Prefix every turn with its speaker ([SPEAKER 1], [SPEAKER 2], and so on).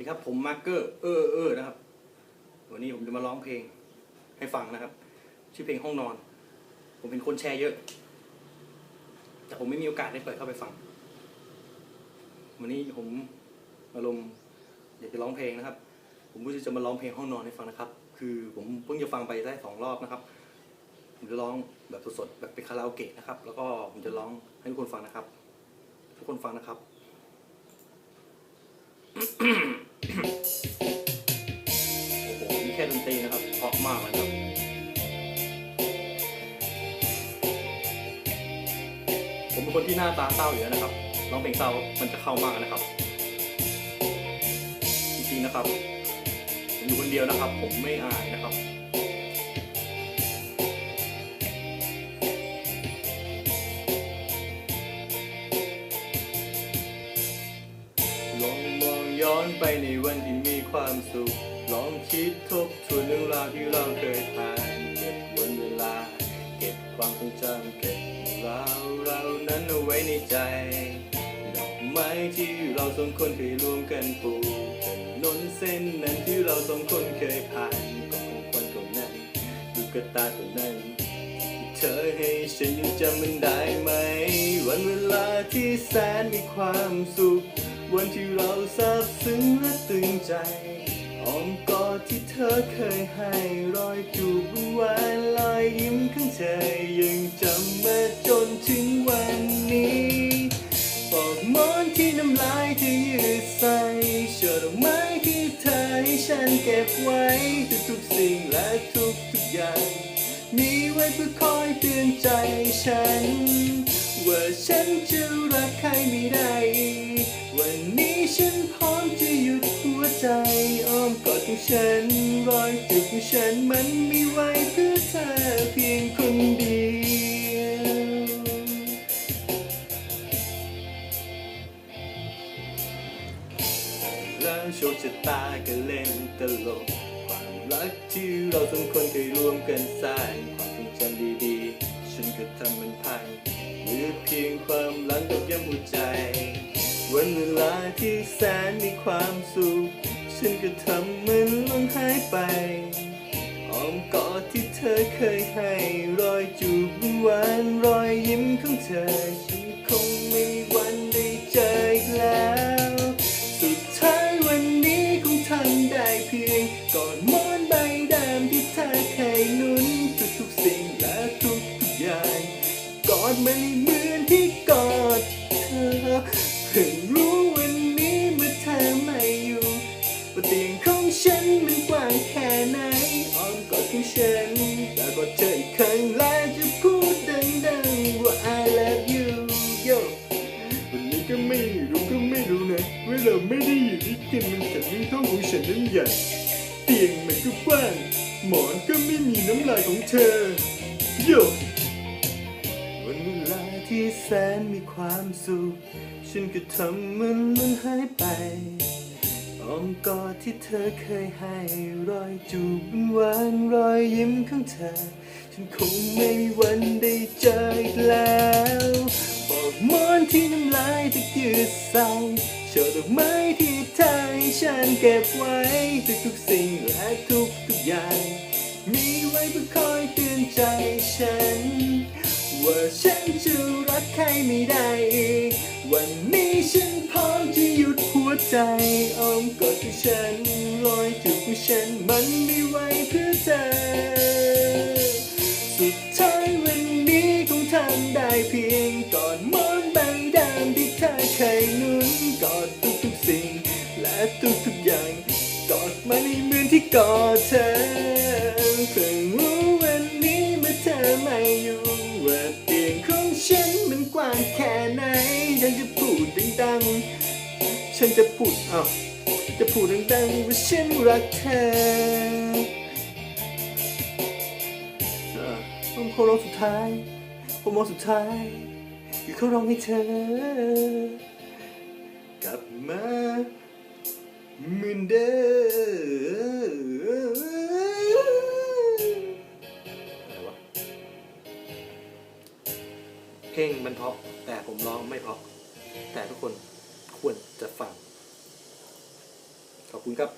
[SPEAKER 1] ดีครับผมมาร์เกอร์เออเออนะครับ วันนี้ผมจะมาร้องเพลงให้ฟังนะครับ ชื่อเพลงห้องนอน ผมเป็นคนแชร์เยอะ แต่ผมไม่มีโอกาสได้เปิดเข้าไปฟัง วันนี้ผมอารมณ์อยากจะร้องเพลงนะครับ ผมก็จะมาร้องเพลงห้องนอนให้ฟังนะครับ คือผมเพิ่งจะฟังไปได้สองรอบนะครับ ผมจะร้องแบบสดๆแบบเป็นคาราโอเกะนะครับ แล้วก็ผมจะร้องให้ทุกคนฟังนะครับ ทุกคนฟังนะครับโเป็นคนที่หน้าตาเศร้าอยู่แล้วนะครับร้องเพลงเศร้ามันจะเข้ามากนะครับ จริงๆนะครับผมอยู่คนเดียวนะครับ ผมไม่อายนะครับลองมองย้อนไปในวันที่มีความสุข ลองคิดทบทวนเรื่องราวที่เราเคยผ่านเก็บวัน ในใจ ดอกไม้ที่เราสองคนเคยร่วมกันปลูกถนนเส้นนั้นที่เราสองคนเคยผ่านก็คงคนตรงนั้นลูกกระตาตัวนั้น เธอให้ฉันยังจำมันได้ไหม วันเวลาที่แสนมีความสุข วันที่เราซาบซึ้งและตึงใจอ้อมกอดที่เธอเคยให้รอยจูบบนหวานลอยยิ้มข้างเธอ เก็บไว้ทุกๆสิ่งและทุกๆอย่าง มีไว้เพื่อคอยเตือนใจฉัน ว่าฉันจะรักใครไม่ได้ วันนี้ฉันพร้อมจะหยุดหัวใจอ้อมกอดของฉันรอยจุดของฉันมันมีไว้เพื่อเธอเพียงคนเดียว โชคชะตาก็เล่นตลก ความรักที่เราสองคนเคยร่วมกันสร้างความทรงจำดีๆ ฉันก็ทำมันพังเหลือเพียงความหลังตกย้ำหัวใจ วันเวลาที่แสนมีความสุข ฉันก็ทำมันล่วงหายไปอ้อมกอดที่เธอเคยให้รอยจูบหวานรอยยิ้มของเธอ ของฉันนั้นใหญ่เตียงมันก็กว้างหมอนก็ไม่มีน้ำลายของเธอโยวันเวลาที่แสนมีความสุข ฉันก็ทำมันมันหายไปอ้อมกอดที่เธอเคยให้รอยจูบหวานรอยยิ้มของเธอ ฉันคงไม่มีวันได้เจออีกแล้วบอกหมอนที่น้ำลายที่ยืดใส่ชอดอกไม้ที่เธอให้ฉันเก็บไว้ ทุกๆสิ่งและทุกๆอย่าง มีไว้เพื่อคอยเตือนใจฉัน ว่าฉันจะรักใครไม่ได้อีก วันนี้ฉันพร้อมจะหยุดหัวใจอ้อมกอดของฉันรอยจูบของฉันมันมีไว้เพื่อเธอ สุดท้ายวันนี้คงทำได้เพียงกอดมอนใบดำที่เธอเคยหนุนกอดทุกๆสิ่ง และทุกๆอย่าง กอดเธอเพิ่งรู้วันนี้เมื่อเธอไม่อยู่ว่าเตียงของฉันมันกว้างแค่ไหนฉันจะพูดดังๆ ฉันจะพูดอ้าวจะพูดดังๆว่าฉันรักเธอผมขอร้องสุดท้ายผมมองสุดท้ายคือเขาร้องให้เธอกลับมาเหมือนเดิม เพลงมันเพราะแต่ผมร้องไม่เพราะ แต่ทุกคนควรจะฟัง ขอบคุณครับ